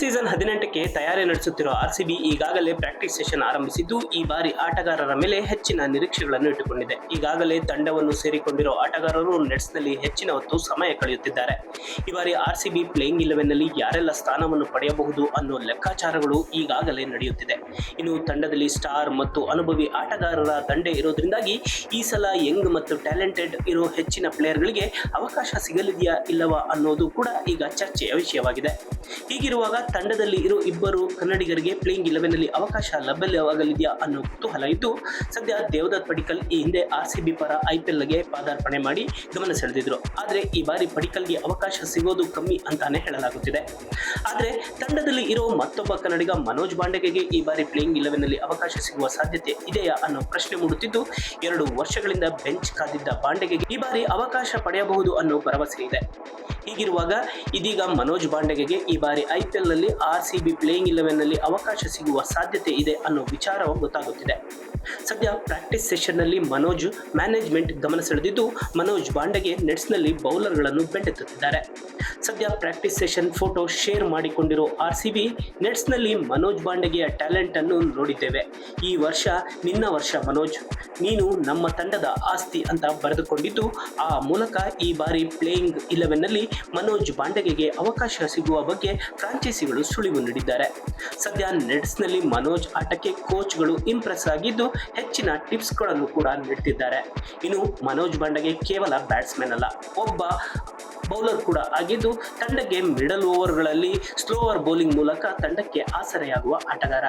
Season ಹದಿನೆಂಟಕ್ಕೆ ತಯಾರಿ ನಡೆಸುತ್ತಿರುವ RCB ಈಗಾಗಲೇ ಪ್ರಾಕ್ಟೀಸ್ ಸೆಷನ್ ಆರಂಭಿಸಿದ್ದು, ಈ ಬಾರಿ ಆಟಗಾರರ ಮೇಲೆ ಹೆಚ್ಚಿನ ನಿರೀಕ್ಷೆಗಳನ್ನು ಇಟ್ಟುಕೊಂಡಿದೆ. ಈಗಾಗಲೇ ತಂಡವನ್ನು ಸೇರಿಕೊಂಡಿರುವ ಆಟಗಾರರು ನೆಟ್ಸ್ನಲ್ಲಿ ಹೆಚ್ಚಿನ ಹೊತ್ತು ಸಮಯ ಕಳೆಯುತ್ತಿದ್ದಾರೆ. ಈ ಬಾರಿ ಆರ್ಸಿಬಿ ಪ್ಲೇಯಿಂಗ್ ಇಲೆವೆನ್ನಲ್ಲಿ ಯಾರೆಲ್ಲ ಸ್ಥಾನವನ್ನು ಪಡೆಯಬಹುದು ಅನ್ನೋ ಲೆಕ್ಕಾಚಾರಗಳು ಈಗಾಗಲೇ ನಡೆಯುತ್ತಿದೆ. ಇನ್ನು ತಂಡದಲ್ಲಿ ಸ್ಟಾರ್ ಮತ್ತು ಅನುಭವಿ ಆಟಗಾರರ ದಂಡೆ ಇರೋದ್ರಿಂದಾಗಿ ಈ ಸಲ ಯಂಗ್ ಮತ್ತು ಟ್ಯಾಲೆಂಟೆಡ್ ಇರೋ ಹೆಚ್ಚಿನ ಪ್ಲೇಯರ್ಗಳಿಗೆ ಅವಕಾಶ ಸಿಗಲಿದೆಯಾ ಇಲ್ಲವಾ ಅನ್ನೋದು ಕೂಡ ಈಗ ಚರ್ಚೆಯ ವಿಷಯವಾಗಿದೆ. ಹೀಗಿರುವಾಗ ತಂಡದಲ್ಲಿ ಇರೋ ಇಬ್ಬರು ಕನ್ನಡಿಗರಿಗೆ ಪ್ಲೇಯಿಂಗ್ ಇಲೆವೆನ್ನಲ್ಲಿ ಅವಕಾಶ ಲಭ್ಯವಾಗಲಿದೆಯಾ ಅನ್ನೋ ಕುತೂಹಲ ಇದ್ದು, ಸದ್ಯ ದೇವದತ್ ಪಡಿಕಲ್ ಈ ಹಿಂದೆ ಆರ್ ಸಿ ಬಿ ಪರ ಐಪಿಎಲ್ಗೆ ಪಾದಾರ್ಪಣೆ ಮಾಡಿ ಗಮನ ಸೆಳೆದಿದ್ರು. ಆದರೆ ಈ ಬಾರಿ ಪಡಿಕಲ್ಗೆ ಅವಕಾಶ ಸಿಗೋದು ಕಮ್ಮಿ ಅಂತಾನೆ ಹೇಳಲಾಗುತ್ತಿದೆ. ಆದರೆ ತಂಡದಲ್ಲಿ ಇರೋ ಮತ್ತೊಬ್ಬ ಕನ್ನಡಿಗ ಮನೋಜ್ ಬಾಂಡೆಗೆ ಈ ಬಾರಿ ಪ್ಲೇಯಿಂಗ್ ಇಲೆವೆನ್ ಅಲ್ಲಿ ಅವಕಾಶ ಸಿಗುವ ಸಾಧ್ಯತೆ ಇದೆಯಾ ಅನ್ನೋ ಪ್ರಶ್ನೆ ಮೂಡುತ್ತಿದ್ದು, ಎರಡು ವರ್ಷಗಳಿಂದ ಬೆಂಚ್ ಕಾದಿದ್ದ ಬಾಂಡೆಗೆ ಈ ಬಾರಿ ಅವಕಾಶ ಪಡೆಯಬಹುದು ಅನ್ನೋ ಭರವಸೆ ಇದೆ. ಹೀಗಿರುವಾಗ ಇದೀಗ ಮನೋಜ್ ಬಾಂಡೆಗೆ ಈ ಬಾರಿ ಐಪಿಎಲ್ ನಲ್ಲಿ ಆರ್ ಸಿ ಬಿ ಪ್ಲೇಯಿಂಗ್ ಇಲೆವೆನ್ನಲ್ಲಿ ಅವಕಾಶ ಸಿಗುವ ಸಾಧ್ಯತೆ ಇದೆ ಅನ್ನೋ ವಿಚಾರ ಗೊತ್ತಾಗುತ್ತಿದೆ. ಸದ್ಯ ಪ್ರಾಕ್ಟೀಸ್ ಸೆಷನ್ನಲ್ಲಿ ಮನೋಜ್ ಮ್ಯಾನೇಜ್ಮೆಂಟ್ ಗಮನ ಸೆಳೆದಿದ್ದು, ಮನೋಜ್ ಬಾಂಡೆಗೆ ನೆಟ್ಸ್ನಲ್ಲಿ ಬೌಲರ್ಗಳನ್ನು ಬೆಂಡೆತ್ತುತ್ತಿದ್ದಾರೆ. ಸದ್ಯ ಪ್ರಾಕ್ಟೀಸ್ ಸೆಷನ್ ಫೋಟೋ ಶೇರ್ ಮಾಡಿಕೊಂಡಿರೋ ಆರ್ ಸಿ ಬಿ ನೆಟ್ಸ್ನಲ್ಲಿ ಮನೋಜ್ ಬಾಂಡೆಗೆಯ ಟ್ಯಾಲೆಂಟ್ ಅನ್ನು ನೋಡಿದ್ದೇವೆ. ಈ ವರ್ಷ ನಿನ್ನ ವರ್ಷ ಮನೋಜ್. ನೀನು ನಮ್ಮ ತಂಡದ ಆಸ್ತಿ ಅಂತ ಬರೆದುಕೊಂಡಿದ್ದು, ಆ ಮೂಲಕ ಈ ಬಾರಿ ಪ್ಲೇಯಿಂಗ್ ಇಲೆವೆನ್ನಲ್ಲಿ ಮನೋಜ್ ಬಾಂಡಗೆಗೆ ಅವಕಾಶ ಸಿಗುವ ಬಗ್ಗೆ ಫ್ರಾಂಚೈಸಿಗಳು ಸುಳಿವು ನೀಡಿದ್ದಾರೆ. ಸದ್ಯ ನೆಟ್ಸ್ನಲ್ಲಿ ಮನೋಜ್ ಆಟಕ್ಕೆ ಕೋಚ್ಗಳು ಇಂಪ್ರೆಸ್ ಆಗಿದ್ದು ಹೆಚ್ಚಿನ ಟಿಪ್ಸ್ಗಳನ್ನು ಕೂಡ ನೀಡುತ್ತಿದ್ದಾರೆ ಇನ್ನು ಮನೋಜ್ ಬಾಂಡಗೆ ಕೇವಲ ಬ್ಯಾಟ್ಸ್ಮನ್ ಅಲ್ಲ, ಒಬ್ಬ ಬೌಲರ್ ಕೂಡ ಆಗಿದ್ದು ತಂಡಕ್ಕೆ ಮಿಡಲ್ ಓವರ್ಗಳಲ್ಲಿ ಸ್ಲೋವರ್ ಬೌಲಿಂಗ್ ಮೂಲಕ ತಂಡಕ್ಕೆ ಆಸರೆಯಾಗುವ ಆಟಗಾರ.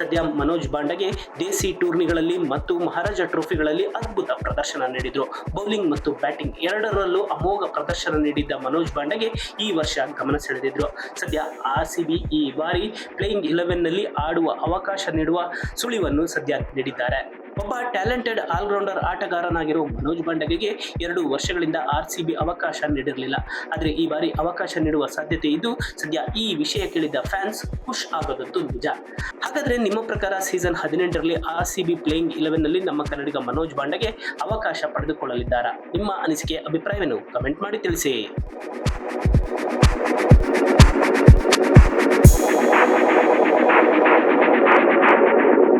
ಸದ್ಯ ಮನೋಜ್ ಬಾಂಡಗೆ ದೇಸಿ ಟೂರ್ನಿಗಳಲ್ಲಿ ಮತ್ತು ಮಹಾರಾಜ ಟ್ರೋಫಿಗಳಲ್ಲಿ ಅದ್ಭುತ ಪ್ರದರ್ಶನ ನೀಡಿದ್ರು. ಬೌಲಿಂಗ್ ಮತ್ತು ಬ್ಯಾಟಿಂಗ್ ಎರಡರಲ್ಲೂ ಅಮೋಘ ಪ್ರದರ್ಶನ ನೀಡಿದ್ದ ಮನೋಜ್ ಬಾಂಡಗೆ ಈ ವರ್ಷ ಗಮನ ಸೆಳೆದಿದ್ರು. ಸದ್ಯ ಆರ್ ಸಿ ಬಿ ಈ ಬಾರಿ ಪ್ಲೇಯಿಂಗ್ ಇಲೆವೆನ್ನಲ್ಲಿ ಆಡುವ ಅವಕಾಶ ನೀಡುವ ಸುಳಿವನ್ನು ಸದ್ಯ ನೀಡಿದ್ದಾರೆ. ಒಬ್ಬ ಟ್ಯಾಲೆಂಟೆಡ್ ಆಲ್ರೌಂಡರ್ ಆಟಗಾರನಾಗಿರುವ ಮನೋಜ್ ಬಾಂಡಗೆಗೆ ಎರಡು ವರ್ಷಗಳಿಂದ ಆರ್ ಸಿ ಅವಕಾಶ ನೀಡಿರಲಿಲ್ಲ. ಆದರೆ ಈ ಬಾರಿ ಅವಕಾಶ ನೀಡುವ ಸಾಧ್ಯತೆ ಇದ್ದು, ಸದ್ಯ ಈ ವಿಷಯ ಕೇಳಿದ ಫ್ಯಾನ್ಸ್ ಖುಷ್ ಆಗೋದಂತೂ ನಿಜ. ಹಾಗಾದ್ರೆ ನಿಮ್ಮ ಪ್ರಕಾರ ಸೀಸನ್ ಹದಿನೆಂಟರಲ್ಲಿ ಆರ್ ಸಿ ಬಿ ಪ್ಲೇಯಿಂಗ್ ಇಲೆವೆನ್ನಲ್ಲಿ ನಮ್ಮ ಕನ್ನಡಿಗ ಮನೋಜ್ ಬಾಂಡಗೆ ಅವಕಾಶ ಪಡೆದುಕೊಳ್ಳಲಿದ್ದಾರಾ? ನಿಮ್ಮ ಅನಿಸಿಕೆ, ಅಭಿಪ್ರಾಯವನ್ನು ಕಮೆಂಟ್ ಮಾಡಿ ತಿಳಿಸಿ.